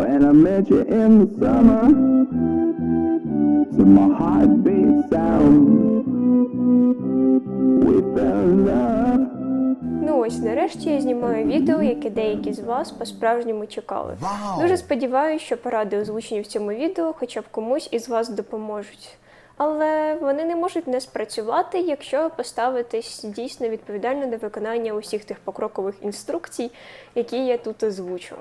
When I met you in the summer, to my heartbeat sound, we fell in love. Ну ось нарешті я знімаю відео, яке деякі з вас по-справжньому чекали. Дуже сподіваюся, що поради озвучені в цьому відео хоча б комусь із вас допоможуть. Але вони не можуть не спрацювати, якщо поставитись дійсно відповідально до виконання усіх тих покрокових інструкцій, які я тут озвучу.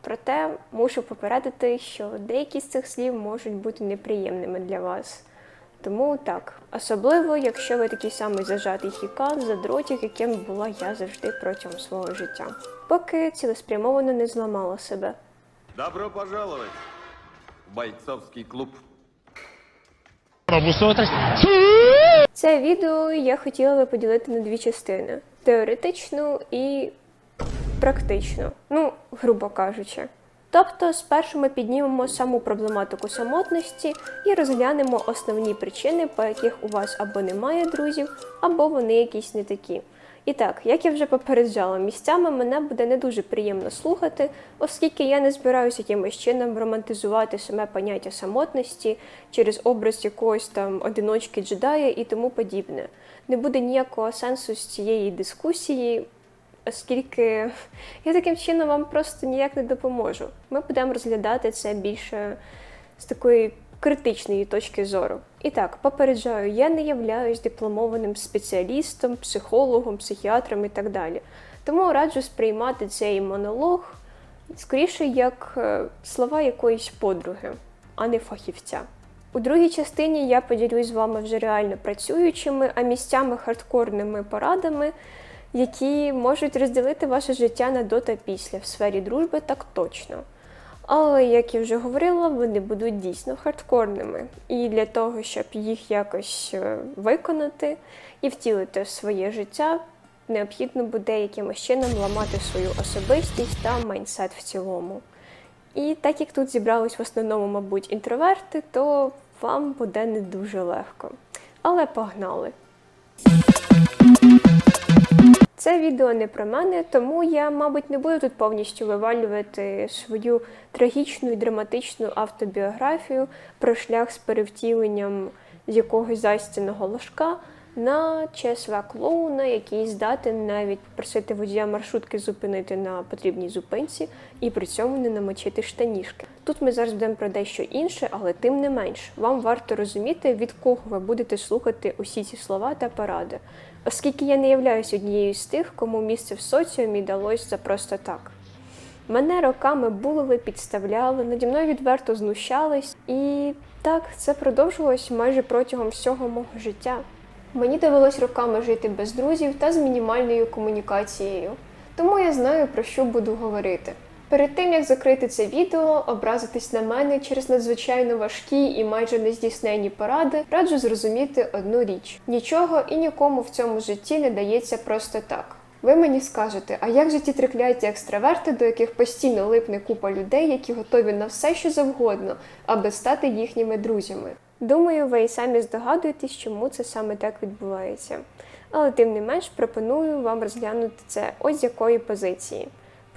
Проте мушу попередити, що деякі з цих слів можуть бути неприємними для вас. Тому так, особливо, якщо ви такий самий зажатий хікан, задротів, яким була я завжди протягом свого життя, поки цілеспрямовано не зламала себе. Добро пожаловать в бойцовский клуб. Це відео я хотіла би поділити на дві частини: теоретичну і практичну, ну, грубо кажучи. Тобто, спершу ми піднімемо саму проблематику самотності і розглянемо основні причини, по яких у вас або немає друзів, або вони якісь не такі. І так, як я вже попереджала, місцями мене буде не дуже приємно слухати, оскільки я не збираюся якимось чином романтизувати саме поняття самотності через образ якогось там одиночки джедая і тому подібне. Не буде ніякого сенсу з цієї дискусії, оскільки я таким чином вам просто ніяк не допоможу. Ми будемо розглядати це більше з такої критичної точки зору. І так, попереджаю, я не являюсь дипломованим спеціалістом, психологом, психіатром і так далі. Тому раджу сприймати цей монолог скоріше як е, слова якоїсь подруги, а не фахівця. У другій частині я поділюсь з вами вже реально працюючими, а місцями хардкорними порадами, які можуть розділити ваше життя на до та після в сфері дружби так точно. Але, як я вже говорила, вони будуть дійсно хардкорними. І для того, щоб їх якось е, виконати і втілити в своє життя, необхідно буде якимось чином ламати свою особистість та майндсет в цілому. І так як тут зібрались в основному, мабуть, інтроверти, то вам буде не дуже легко. Але погнали! Це відео не про мене, тому я, мабуть, не буду тут повністю вивалювати свою трагічну і драматичну автобіографію про шлях з перевтіленням з якогось застяного ложка на ЧСВ клоуна, який здатен навіть попросити водія маршрутки зупинити на потрібній зупинці і при цьому не намочити штаніжки. Тут ми зараз будемо про дещо інше, але тим не менш, вам варто розуміти, від кого ви будете слухати усі ці слова та поради, оскільки я не являюсь однією з тих, кому місце в соціумі далось за просто так. Мене роками булили, підставляли, наді мною відверто знущались, і так це продовжувалось майже протягом всього мого життя. Мені довелось роками жити без друзів та з мінімальною комунікацією, тому я знаю про що буду говорити. Перед тим як закрити це відео, образитись на мене через надзвичайно важкі і майже нездійсненні поради, раджу зрозуміти одну річ: нічого і нікому в цьому житті не дається просто так. Ви мені скажете, а як же ті трикляті екстраверти, до яких постійно липне купа людей, які готові на все, що завгодно, аби стати їхніми друзями? Думаю, ви і самі здогадуєтесь, чому це саме так відбувається. Але тим не менш пропоную вам розглянути це ось з якої позиції.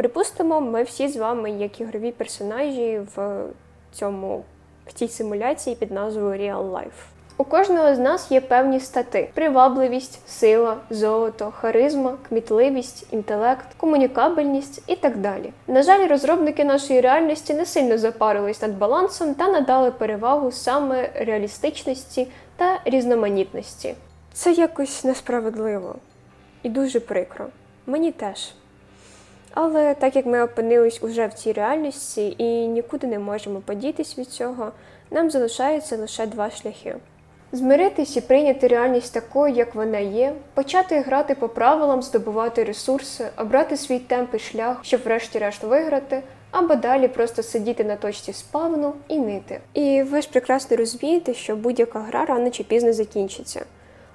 Припустимо, ми всі з вами як ігрові персонажі в цьому в цій симуляції під назвою Real Life. У кожного з нас є певні стати: привабливість, сила, золото, харизма, кмітливість, інтелект, комунікабельність і так далі. На жаль, розробники нашої реальності не сильно запарились над балансом та надали перевагу саме реалістичності та різноманітності. Це якось несправедливо і дуже прикро. Мені теж. Але так як ми опинились уже в цій реальності і нікуди не можемо подітись від цього, нам залишається лише два шляхи. Змиритись і прийняти реальність такою, як вона є, почати грати по правилам, здобувати ресурси, обрати свій темп і шлях, щоб врешті-решт виграти, або далі просто сидіти на точці спавну і нити. І ви ж прекрасно розумієте, що будь-яка гра рано чи пізно закінчиться.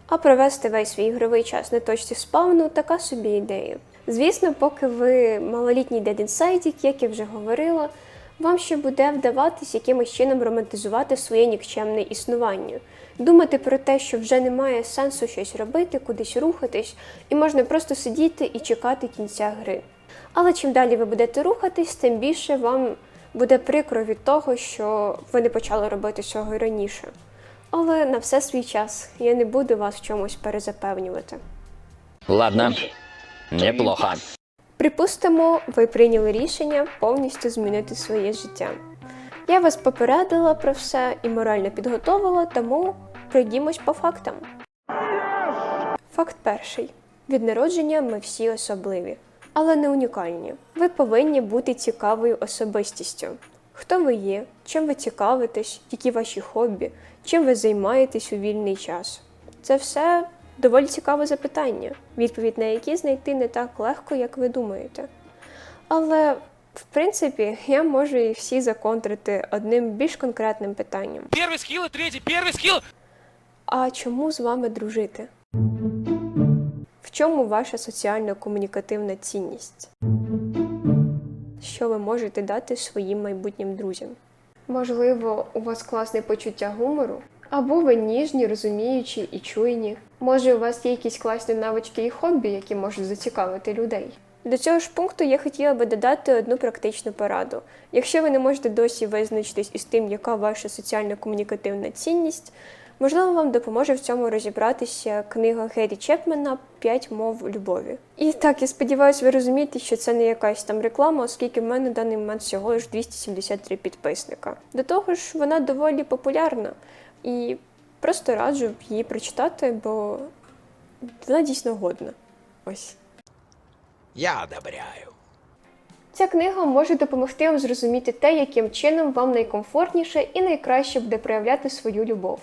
А провести весь свій ігровий час на точці спавну така собі ідея. Звісно, поки ви малолітній Inside, як я вже говорила, вам ще буде вдаватись якимось чином романтизувати своє нікчемне існування, думати про те, що вже немає сенсу щось робити, кудись рухатись, і можна просто сидіти і чекати кінця гри. Але чим далі ви будете рухатись, тим більше вам Буде прикро від того, що ви не почали робити цього й раніше. Але на все свій час я не буду вас в чомусь перезапевнювати. Ладно, неплохо. Припустимо, ви прийняли рішення повністю змінити своє життя. Я вас попередила про все і морально підготовила, тому пройдімось по фактам. Факт перший: від народження ми всі особливі, але не унікальні. Ви повинні бути цікавою особистістю. Хто ви є, чим ви цікавитесь, які ваші хобі, чим ви займаєтесь у вільний час. Це все доволі цікаве запитання, відповідь на які знайти не так легко, як ви думаєте. Але, в принципі, я можу і всі законтрити одним більш конкретним питанням. Первый скилл и третий, первый скилл. А чому з вами дружити? В чому ваша соціально-комунікативна цінність? Що ви можете дати своїм майбутнім друзям? Можливо, у вас класне почуття гумору? Або ви ніжні, розуміючі і чуйні. Може, у вас є якісь класні навички і хобі, які можуть зацікавити людей. До цього ж пункту я хотіла би додати одну практичну пораду. Якщо ви не можете досі визначитись із тим, яка ваша соціально-комунікативна цінність, можливо, вам допоможе в цьому розібратися книга Гері Чепмена П'ять мов любові. І так, я сподіваюся, ви розумієте, що це не якась там реклама, оскільки в мене в даний момент всього лиш 273 підписника. До того ж, вона доволі популярна і просто раджу її прочитати, бо вона дійсно годна. Ось. Я одобряю. Ця книга може допомогти вам зрозуміти те, яким чином вам найкомфортніше і найкраще буде проявляти свою любов.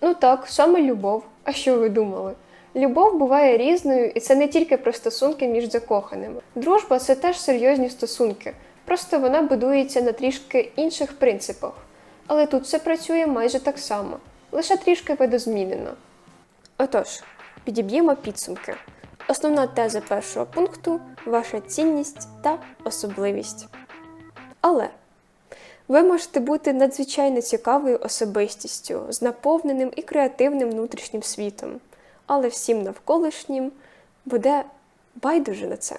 Ну так, саме любов. А що ви думали? Любов буває різною, і це не тільки про стосунки між закоханими. Дружба це теж серйозні стосунки, просто вона будується на трішки інших принципах. Але тут все працює майже так само, лише трішки видозмінено. Отож, підіб'ємо підсумки. Основна теза першого пункту ваша цінність та особливість. Але ви можете бути надзвичайно цікавою особистістю з наповненим і креативним внутрішнім світом, але всім навколишнім буде байдуже на це.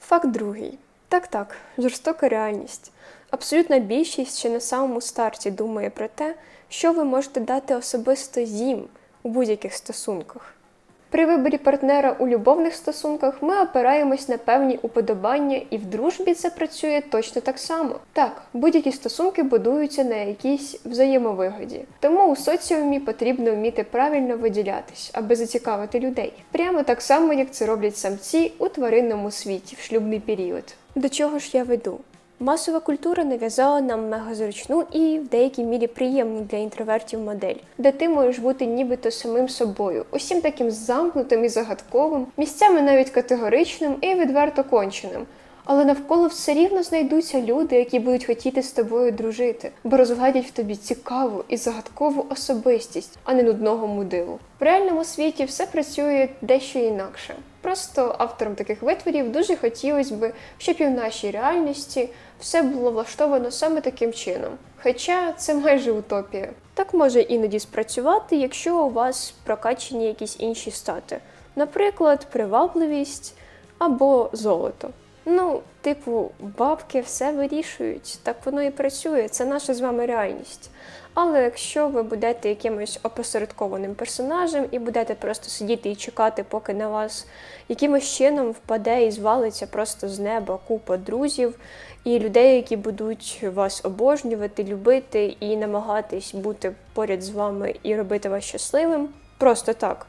Факт другий. Так, так, жорстока реальність. Абсолютна більшість ще на самому старті думає про те, що ви можете дати особисто їм у будь-яких стосунках. При виборі партнера у любовних стосунках ми опираємось на певні уподобання, і в дружбі це працює точно так само. Так, будь-які стосунки будуються на якійсь взаємовигоді. Тому у соціумі потрібно вміти правильно виділятись, аби зацікавити людей. Прямо так само, як це роблять самці у тваринному світі в шлюбний період. До чого ж я веду? Масова культура нав'язала нам мегазручну і в деякій мірі приємну для інтровертів модель, де ти можеш бути нібито самим собою, усім таким замкнутим і загадковим, місцями навіть категоричним і відверто конченим. Але навколо все рівно знайдуться люди, які будуть хотіти з тобою дружити, бо розгладять в тобі цікаву і загадкову особистість, а не нудного мудилу. В реальному світі все працює дещо інакше. Просто авторам таких витворів дуже хотілося б, щоб і в нашій реальності все було влаштовано саме таким чином. Хоча це майже утопія. Так може іноді спрацювати, якщо у вас прокачені якісь інші стати, наприклад, привабливість або золото. Ну, типу, бабки все вирішують, так воно і працює, це наша з вами реальність. Але якщо ви будете якимось опосередкованим персонажем і будете просто сидіти і чекати, поки на вас якимось чином впаде і звалиться просто з неба купа друзів і людей, які будуть вас обожнювати, любити і намагатись бути поряд з вами і робити вас щасливим, просто так.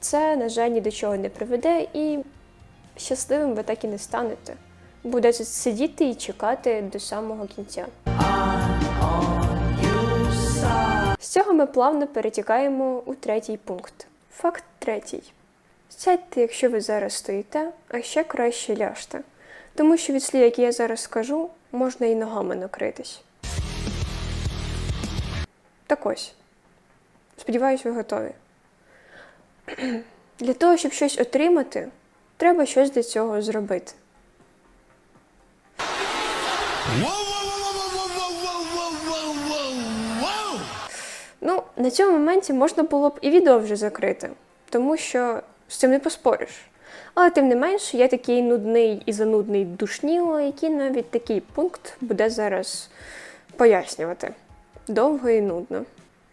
Це, на жаль, ні до чого не приведе, і щасливим ви так і не станете. Будете сидіти і чекати до самого кінця. Цього ми плавно перетікаємо у третій пункт. Факт третій. Сядьте, якщо ви зараз стоїте, а ще краще ляжте. Тому що від слів, які я зараз скажу, можна і ногами накритись. Так ось. Сподіваюсь, ви готові. Для того, щоб щось отримати, треба щось для цього зробити. Ну, на цьому моменті можна було б і відео вже закрити, тому що з цим не поспориш. Але тим не менш, я такий нудний і занудний душніло, який навіть такий пункт буде зараз пояснювати. Довго і нудно.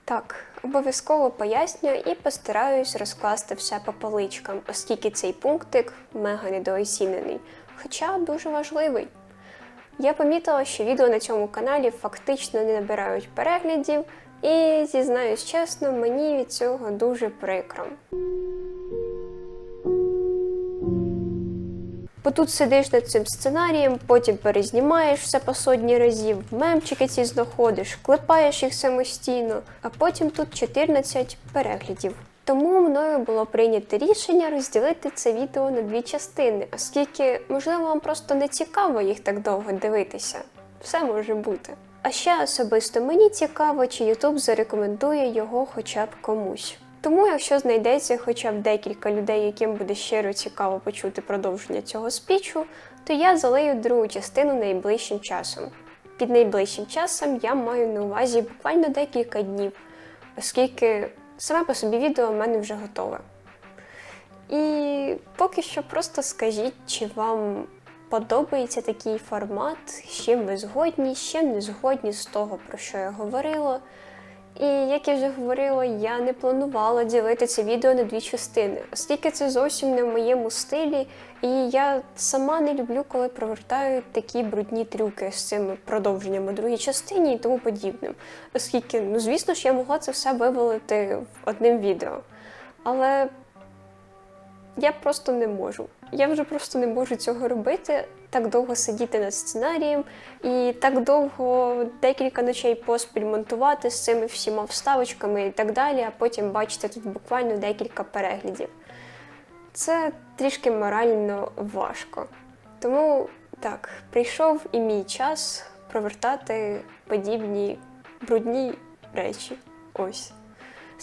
Так, обов'язково поясню і постараюсь розкласти все по поличкам, оскільки цей пунктик мега недооцінений, хоча дуже важливий. Я помітила, що відео на цьому каналі фактично не набирають переглядів, і зізнаюсь чесно, мені від цього дуже прикро. Бо тут сидиш над цим сценарієм, потім перезнімаєш все по сотні разів, мемчики ці знаходиш, клепаєш їх самостійно, а потім тут 14 переглядів. Тому мною було прийнято рішення розділити це відео на дві частини, оскільки, можливо, вам просто не цікаво їх так довго дивитися. Все може бути. А ще особисто мені цікаво, чи YouTube зарекомендує його хоча б комусь. Тому, якщо знайдеться хоча б декілька людей, яким буде щиро цікаво почути продовження цього спічу, то я залию другу частину найближчим часом. Під найближчим часом я маю на увазі буквально декілька днів, оскільки саме по собі відео в мене вже готове. І поки що просто скажіть, чи вам подобається такий формат, з чим ви згодні, з чим не згодні з того, про що я говорила. І як я вже говорила, я не планувала ділити це відео на дві частини, оскільки це зовсім не в моєму стилі, і я сама не люблю, коли провертають такі брудні трюки з цими продовженнями у другій частині і тому подібним. Оскільки, ну звісно ж, я могла це все вивалити в одним відео. Але я просто не можу. Я вже просто не можу цього робити, так довго сидіти над сценарієм і так довго декілька ночей поспіль монтувати з цими всіма вставочками і так далі, а потім бачити тут буквально декілька переглядів. Це трішки морально важко. Тому так, прийшов і мій час провертати подібні брудні речі. Ось.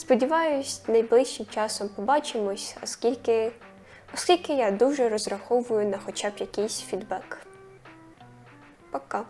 Сподіваюсь, найближчим часом побачимось, оскільки, оскільки я дуже розраховую на хоча б якийсь фідбек. Пока.